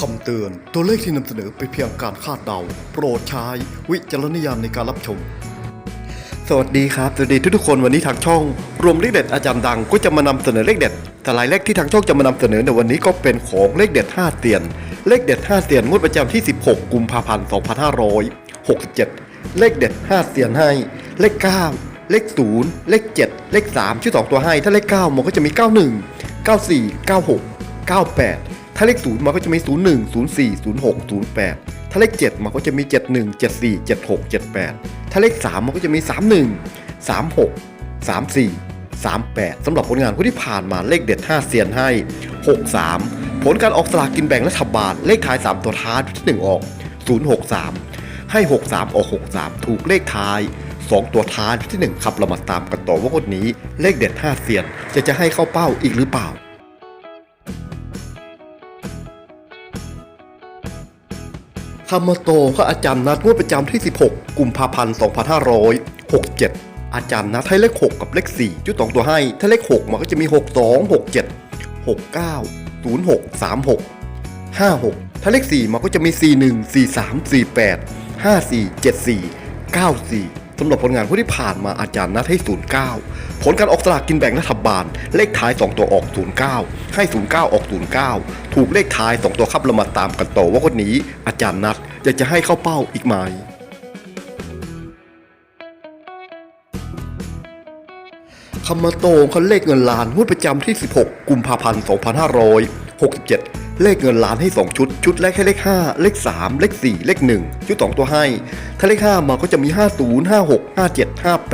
คำเตือน ตัวเลขที่นำเสนอเป็นเพียงการคาดเดา โปรดใช้วิจารณญาณในการรับชม สวัสดีครับ สวัสดีทุกๆคนวันนี้ทางช่อง รวมเลขเด็ดอาจารย์ดังก็จะมานำเสนอเลขเด็ดแต่รายเลขที่ทางช่องจะมานำเสนอในวันนี้ก็เป็นของเลขเด็ด 5เตียน เลขเด็ด 5เตียนงวดประจำที่ 16 กุมภาพันธ์ 2567 เลขเด็ด 5เตียนให้ เลข 9 เลข 0 เลข 7 เลข 3 ชื่อ2ตัวให้ ถ้าเลข 9 มันก็จะมี 91 94 96 98 ถ้าเลข0มันก็จะมี 01 04 06 08 ถ้าเลข 7 มันก็จะมี 71 74 76 78 ถ้าเลข 3 มันก็จะมี 31 36 34 38สำหรับผลงานคนที่ผ่านมาเลขเด็ด 5 เซียนให้ 63 ผลการออกสลากกินแบ่งรัฐบาล เลขท้าย 3 ตัวท้ายที่ 1 ออก 063 ให้ 63 ออก 63 ถูกเลขท้าย 2 ตัวท้ายที่1ขับเรามาตามกันต่อว่าคนนี้เลขเด็ด 5 เซียนจะจะให้เข้าเป้าอีกหรือเปล่า ธรรมาโตก็อาจารย์นัดงวดประจำที่ 16 กุมภาพันธ์ 2567 อาจารย์นัดให้เลข 6 กับเลข4จุดสองตัวให้ ถ้าเลข 6 มันก็จะมี 62 67 69 06 36 56 ถ้าเลข 4 มันก็จะมี 41 43 48 54 74 94 สำหรับผลงานผู้ที่ผ่านมาอาจารย์นัดให้ 09 ผลการออกสลากกินแบ่งรัฐบาล เลขท้าย 2 ตัวออก 09 ให้ 09 ออก 09 ถูกเลขท้าย 2 ตัวครับเรามาตามกันต่อว่าคนนี้อาจารย์นัดอยากจะให้เข้าเป้าอีกไหมคำมาโตเขาเลขเงินล้านงวดประจำที่ 16 กุมภาพันธ์ 2567 เลขเงินล้านให้ 2 ชุด ชุดแรกให้เลข 5 เลข 3 เลข 4 เลข 1 ชุด 2 ตัวให้ ถ้าเลข 5 มาก็จะมี 50 56 57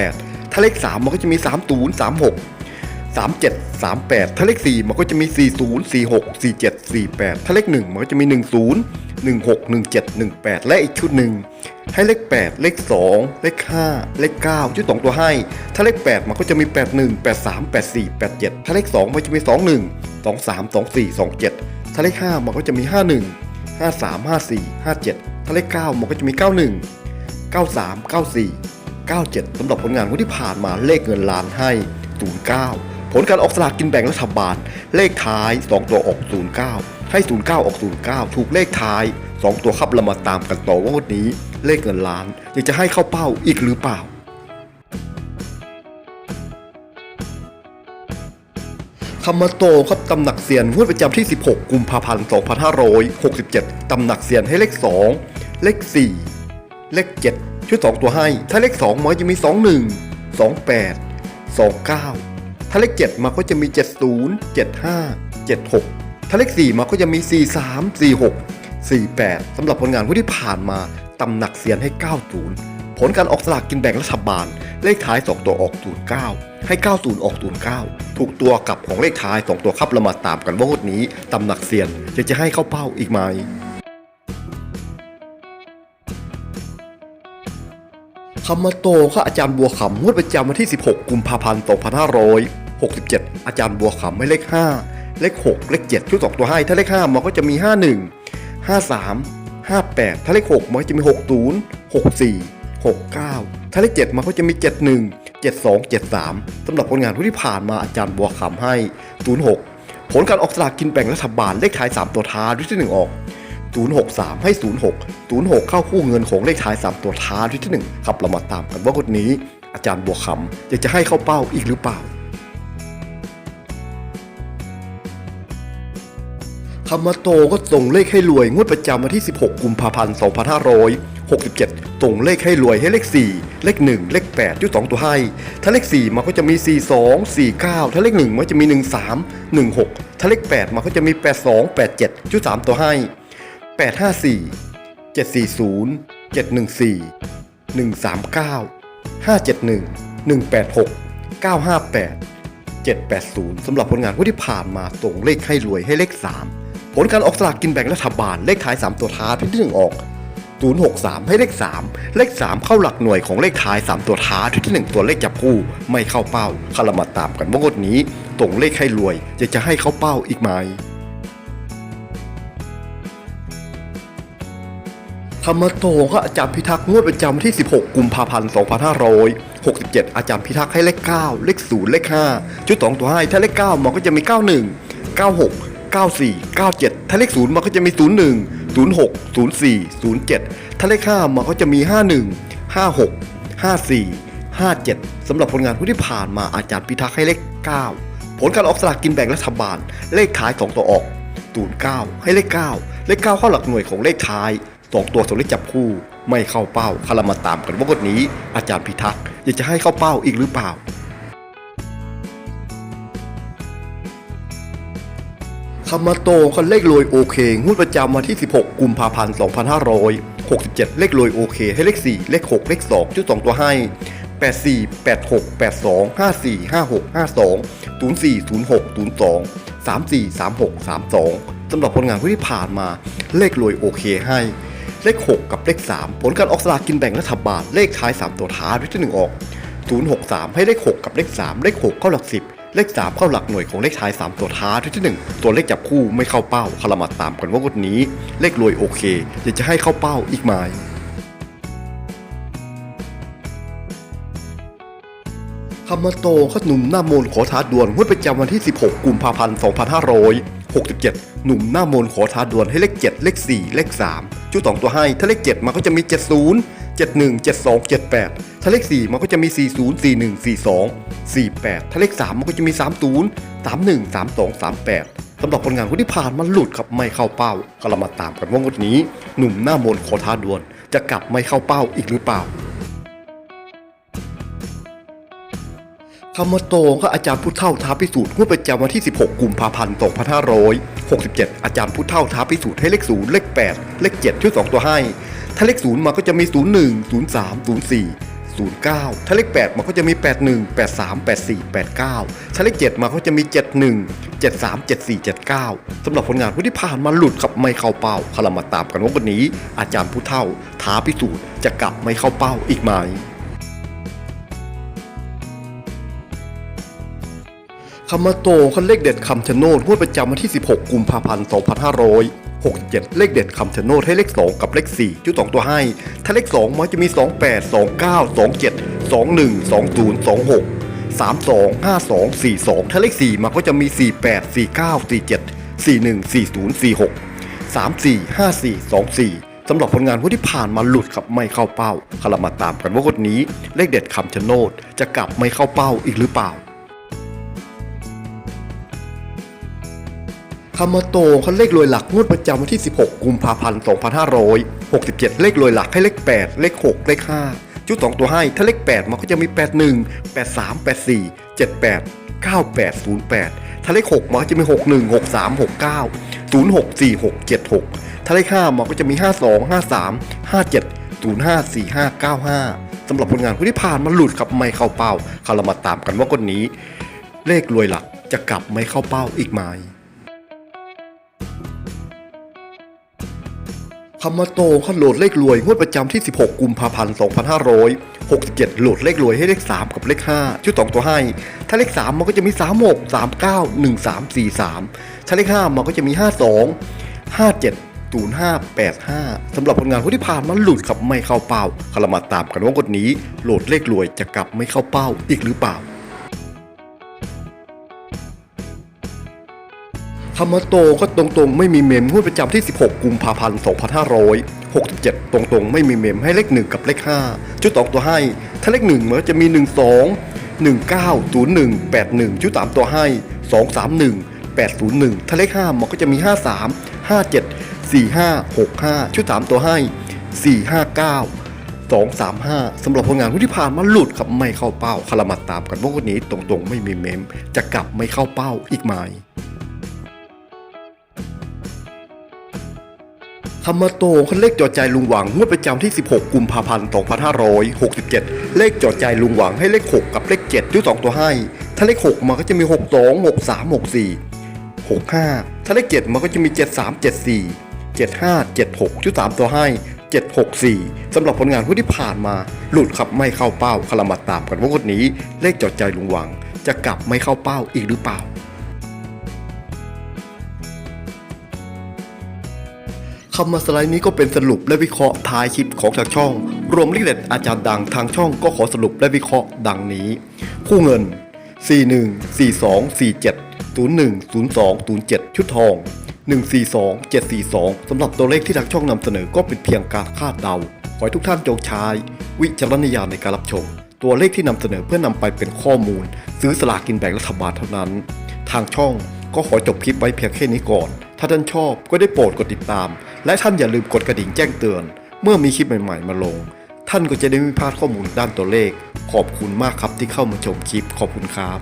58 ถ้าเลข 3 มันก็จะมี 30 36 37 38 ถ้าเลข 4 มันก็จะมี 40 46 47 48 ถ้าเลข 1 มันก็จะมี 10 16 17 18 และอีกชุดหนึ่ง ให้เลข 8 เลข 2 เลข 5 เลข 9 ชุด 2 ตัวให้ ถ้าเลข 8 มันก็จะมี 81 83 84 87 ถ้าเลข 2 มันจะมี 21 23 24 27 ถ้าเลข5มันก็จะมี 51 53 54 57 ถ้าเลข9มันก็จะมี 91 93 94 97สำหรับผลงานวันที่ผ่านมาเลขเงินล้านให้ 09 ผลการออกสลากกินแบ่งรัฐบาล เลขท้าย 2 ตัวออก 09 ให้ 09 ออก 09 ถูกเลขท้าย 2 ตัวครับเรามาตามกันต่อว่าวันนี้ เลขเงินล้านอยากจะให้เข้าเป้าอีกหรือเปล่า คำมาโตครับตำหนักเซียนงวดประจำที่ 16 กุมภาพันธ์ 2567 ตำหนักเซียนให้เลข 2 เลข 4 เลข 7ชุด2ตัวให้ ถ้าเลข 2 มันก็จะมี 21 28 29 ถ้าเลข 7 มันก็จะมี 70 75 76 ถ้าเลข 4 มันก็จะมี 43 46 48 สำหรับผลงานผู้ที่ผ่านมาตำหนักเซียนให้ 90 ผลการออกสลากกินแบ่งรัฐบาล เลขท้าย 2 ตัวออก 09 ให้ 90 ออก 09 ถูกตัวกับของเลขท้าย 2 ตัวครับเรามาตามกันว่างวดนี้ตำหนักเซียนจะจะให้เข้าเป้าอีกไหมคำมาโตก็อาจารย์บัวขำงวดประจำวันที่ 16 กุมภาพันธ์ 2567 อาจารย์บัวขำให้เลข 5 เลข 6 เลข 7 ชุด2ตัวให้ ถ้าเลข 5 มันก็จะมี 51 53 58 ถ้าเลข 6 มันก็จะมี 60 64 69 ถ้าเลข 7 มันก็จะมี 71 72 73 สำหรับผลงานที่ผ่านมาอาจารย์บัวขำให้ 06 ผลการออกสลากกินแบ่งรัฐบาลเลขท้าย 3 ตัวท้ายที่ 1 ออก 063 ให้ 06 06 เข้าคู่เงินของเลขท้าย 3 ตัวท้ายที่1ครับเรามาตามกันว่าคนนี้ อาจารย์บัวคำอยากจะให้เข้าเป้าอีกหรือเปล่าคำมาโตก็ส่งเลขให้รวยงวดประจำวันที่ 16 กุมภาพันธ์ 2567 ส่งเลขให้รวยให้เลข 4 เลข 1 เลข8ยุด2ตัวให้ ถ้าเลข 4 มันก็จะมี 42 49 ถ้าเลข 1 มันจะมี 13 16 ถ้าเลข 8 มันก็จะมี 82 87ยุด3ตัวให้ 854 740 714 139 571 186 958 780สำหรับผลงานที่ผ่านมาส่งเลขให้รวยให้เลข 3 ผลการออกสลากกินแบ่งรัฐบาลเลขท้าย 3 ตัวท้ายที่1ออก 063 ให้เลข 3 เลข 3 เข้าหลักหน่วยของเลขท้าย 3 ตัวท้ายที่ 1 ตัวเลขจับคู่ไม่เข้าเป้าคารมาตามกันว่างวดนี้ส่งเลขให้รวยจะจะให้เข้าเป้าอีกไหมธรรมโตก็อาจารย์พิทักษ์งวดประจำวันที่ 16 กุมภาพันธ์ 2567 อาจารย์พิทักษ์ให้เลข 9 เลข 0 เลข 5 ชุด 2 ตัวให้ถ้าเลข 9 มันก็จะมี 91 96 94 97 ถ้าเลข 0 มันก็จะมี 01 06 04 07 ถ้าเลข5มันก็จะมี 51 56 54 57 สำหรับผลงานที่ผ่านมาอาจารย์พิทักษ์ให้เลข 9 ผลการออกสลากกินแบ่งรัฐบาล เลขท้าย 2 ตัวออก09ให้เลข 9 เลข 9 เข้าหลักหน่วยของเลขท้าย 2 ตัวสองเลขจับคู่ ไม่เข้าเป้าคารามาตามกันว่างวดนี้อาจารย์พิทักษ์อยากจะให้เข้าเป้าอีกหรือเปล่า คำมโตคันเลขรวยโอเค งวดประจำวันที่ 16 กุมภาพันธ์ 2567 เลขรวยโอเค ให้เลข 4 เลข 6 เลข2ชุด 2 ตัวให้ 84 86 82 54 56 52 04 06 02 34 36 32 สำหรับผลงานที่ผ่านมา เลขรวยโอเคให้ เลข 6 กับเลข 3 ผลการออกสลากกินแบ่งรัฐบาล เลขท้าย 3 ตัวท้ายด้วยที่1ออก 063 ให้เลข 6 กับเลข 3 เลข 6 เข้าหลัก 10 เลข 3 เข้าหลักหน่วยของเลขท้าย 3 ตัวท้ายด้วยที่ 1 ตัวเลขจับคู่ไม่เข้าเป้าคารามาตามกันว่างวดนี้ เลขรวยโอเคอยากจะให้เข้าเป้าอีกไหมคำมาโตขหนุ่มหน้ามนขอท้าดวลงวดประจำวันที่ 16 กุมภาพันธ์ 2567 หนุ่มหน้ามนขอท้าดวลให้เลข 7 เลข 4 เลข 3 ชุด 2 ตัวให้ ถ้าเลข 7มันก็จะมี 70 71 72 78 ถ้าเลข 4 มันก็จะมี 40 41 42 48 ถ้าเลข 3 มันก็จะมี 30 31 32 38สำหรับผลงานคนที่ผ่านมันหลุดครับไม่เข้าเป้าก็เรามาตามกันว่างวดนี้ หนุ่มหน้ามนขอท้าดวลจะกลับไม่เข้าเป้าอีกหรือเปล่าคำว่าโตก็อาจารย์ผู้เฒ่าท้าพิสูจน์งวดประจำวันที่ 16 กุมภาพันธ์ 2567 อาจารย์ผู้เฒ่าท้าพิสูจน์ให้เลข 0 เลข 8 เลข 7ชุด2ตัวให้ ถ้าเลข 0มันก็จะมี 01 03 04 09 ถ้าเลข 8 มันก็จะมี 81 83 84 89 ถ้าเลข 7 มันก็จะมี 71 73 74 79 สำหรับผลงานผู้ที่ผ่านมาหลุดกับไม่เข้าเป้าคารามาตามกันว่าวันนี้ อาจารย์ผู้เฒ่า ท้าพิสูจน์จะกลับไม่เข้าเป้าอีกไหมคำมาโตคันเลขเด็ดคำชะโนดงวดประจำวันที่ 16 กุมภาพันธ์ 67 เลขเด็ดคำชะโนดให้เลข 2 กับเลข4จุด2ตัวให้ ถ้าเลข 2 มันจะมี 28 29 27 21 20 26 32 52 42 ถ้าเลข 4 มันก็จะมี 48 49 47 41 40 46 34 54 24สำหรับผลงานผู้ที่ผ่านมาหลุดครับไม่เข้าเป้าคารามาตามกันว่าคนนี้เลขเด็ดคำชะโนดจะกลับไม่เข้าเป้าอีกหรือเปล่า คำมาโตคันเลขรวยหลักงวดประจำวันที่ 16 กุมภาพันธ์ 2567 เลขรวยหลักให้เลข 8 เลข 6 เลข 5 ชุด 2 ตัวให้ ถ้าเลข 8 มันก็จะมี 81 83 84 78 98 08 ถ้าเลข 6 มันก็จะมี 61 63 69 06 46 76 ถ้าเลข 5 มันก็จะมี 52 53 57 05 45 95 สำหรับผลงานผู้ที่ผ่านมาหลุดครับไม่เข้าเป้าคารามาตามกันว่าคนนี้ เลขรวยหลักจะกลับไม่เข้าเป้าอีกไหม คำมาโตขั้นโหลดเลขรวยงวดประจำที่ 16 กุมภาพันธ์ 2567 โหลดเลขรวยให้เลข 3 กับเลข 5 ชุด 2 ตัวให้ ถ้าเลข 3 มันก็จะมี 36 39 13 43 ถ้าเลข 5 มันก็จะมี 52 57 05 85 สำหรับผลงานที่ผ่านมาหลุดครับไม่เข้าเป้าคารมาตามกันว่ากดนี้ โหลดเลขรวยจะกลับไม่เข้าเป้าอีกหรือเปล่า คำว่าโตก็ตรงๆ ไม่มีเมมงวดประจำที่ 16 กุมภาพันธ์ 2567 ตรงๆ ไม่มีเมมให้เลข 1 กับเลข5ชุด2ตัวให้ ถ้าเลข 1 มันจะมี 12 19 01 81ชุด3ตัวให้ 231 801 ถ้าเลข 5 มันก็จะมี 53 57 45 65 ชุด 3 ตัวให้ 459 235สำหรับผลงานที่ผ่านมาหลุดครับไม่เข้าเป้าคารามาตามกันวันนี้ตรงๆ ไม่มีเมม จะกลับไม่เข้าเป้าอีกไหม คำมาโตคันเลขจอใจลุงหวังงวดประจำที่ 16 กุมภาพันธ์ 2567 เลขจอใจลุงหวังให้เลข 6 กับเลข7ชุด2ตัวให้ ถ้าเลข 6 มันก็จะมี 62 63 64 65 ถ้าเลข 7 มันก็จะมี 73 74 75 76ชุด3ตัวให้ 764สำหรับผลงานผู้ที่ผ่านมา หลุดขับไม่เข้าเป้าคารามาตามกันว่างวดนี้ เลขจอใจลุงหวังจะกลับไม่เข้าเป้าอีกหรือเปล่า คำมาสไลด์นี้ก็เป็นสรุปและวิเคราะห์ท้ายคลิปของทางช่อง รวมลิขเด็ดอาจารย์ดังทางช่องก็ขอสรุปและวิเคราะห์ดังนี้ คู่เงิน 41 42 47 010207 ชุดทอง 142 742 สำหรับตัวเลขที่ทางช่องนำเสนอก็เป็นเพียงการคาดเดา ขอให้ทุกท่านจงใช้วิจารณญาณในการรับชม ตัวเลขที่นำเสนอเพื่อนำไปเป็นข้อมูล ซื้อสลากกินแบ่งรัฐบาลเท่านั้น ทางช่องก็ขอจบคลิปไว้เพียงแค่นี้ก่อน ถ้าท่านชอบก็ได้โปรดกดติดตาม และท่านอย่าลืมกดกระดิ่งแจ้งเตือน เมื่อมีคลิปใหม่ๆ มาลง ท่านก็จะได้ไม่พลาดข้อมูลด้านตัวเลข ขอบคุณมากครับที่เข้ามาชมคลิปขอบคุณครับ